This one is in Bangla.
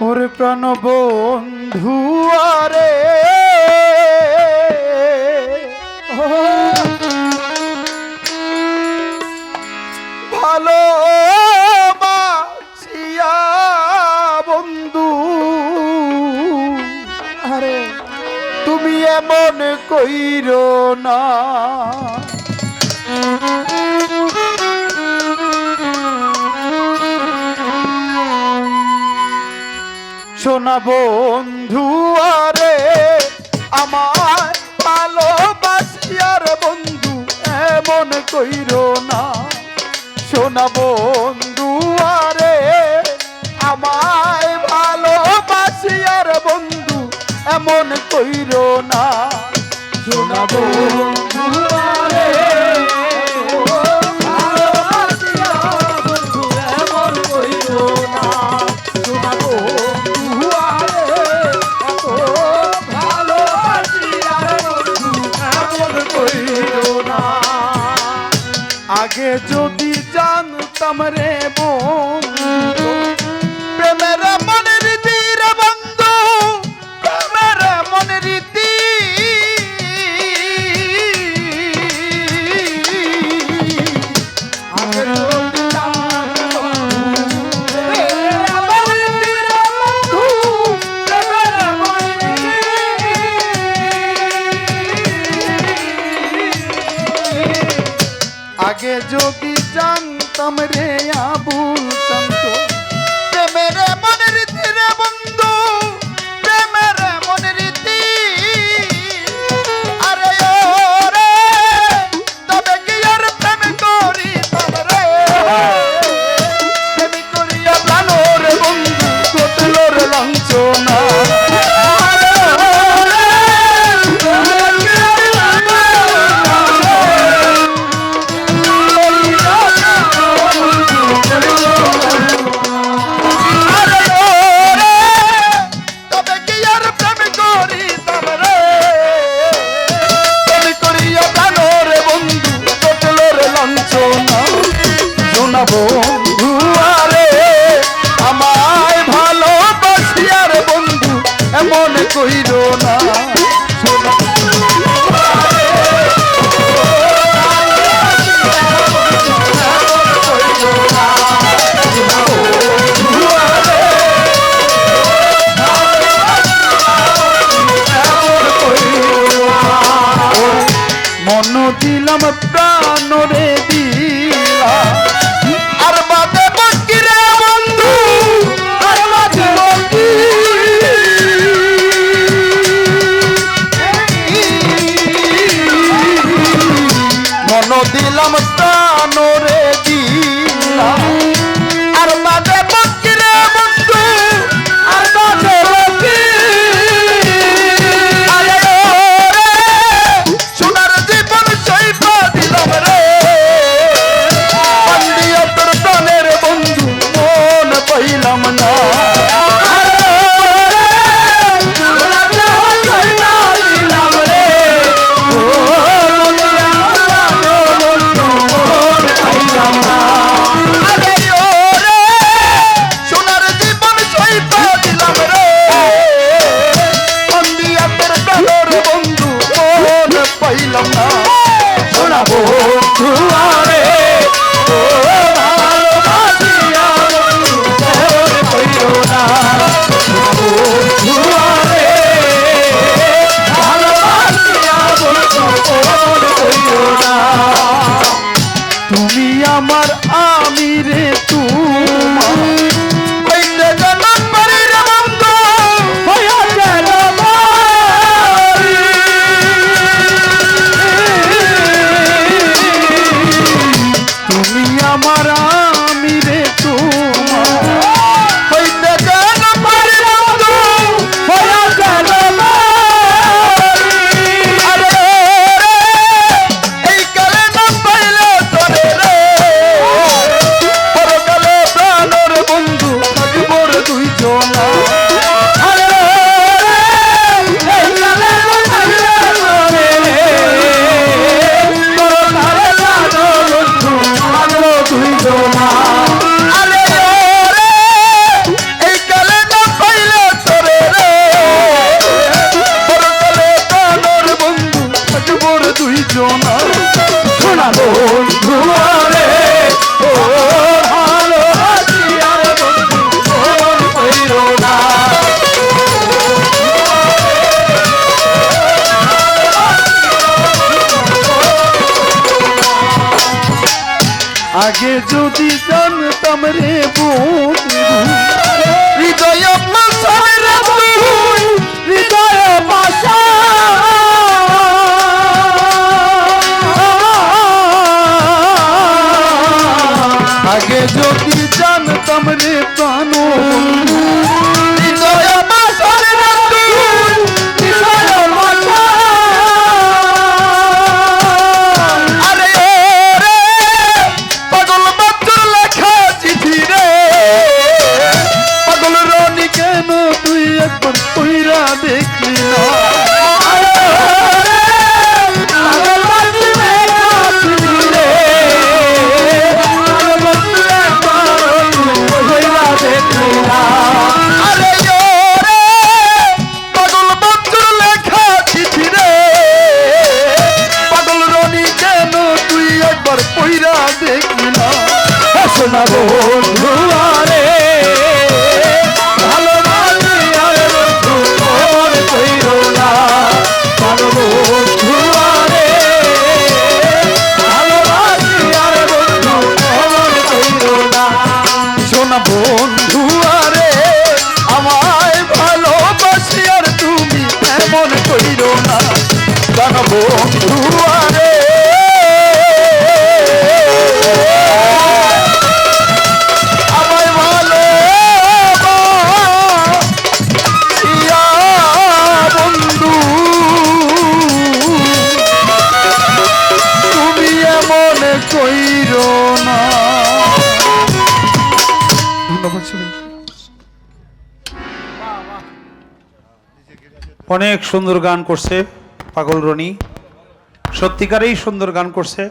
ওর প্রাণ বন্ধু আরে। ভালো বন্ধু। আরে তুমি এমন কইর না। না বন্ধু আরে, আমার ভালোবাসিয়ার বন্ধু, এমন কইর না। শোনা বন্ধু আরে, আমায় ভালোবাসিয়ার বন্ধু, এমন কইর না। শোনা বন্ধু আগে যদি জানতাম রে বোন প্রেমের আগে যদি জানতাম রে আবুল সন্ত মেরে মনের তীরে বন্ধ দিলাম প্রাণ রে দিলাম আর বাদে বাকি রে বন্ধু, আর বাদে বাকি। মন দিলাম প্রাণ আগে যদি জানতাম রে বন্ধু হৃদয় পাশায় রে তুই হৃদয় পাশা আগে যদি জানতাম রে শোনা বন্ধু আরে ভালোবাসি আরে বন্ধু মন কইর না পাগল বন্ধু আরে ভালোবাসি আরে বন্ধু মন কইর না। শোনা বন্ধু আরে আমায় ভালোবাসি আর তুমি এমন কইর না। জানো বন্ধু সবাই অনেক সুন্দর গান করছে পাগল রনি। সত্যিকারেই সুন্দর গান করছে।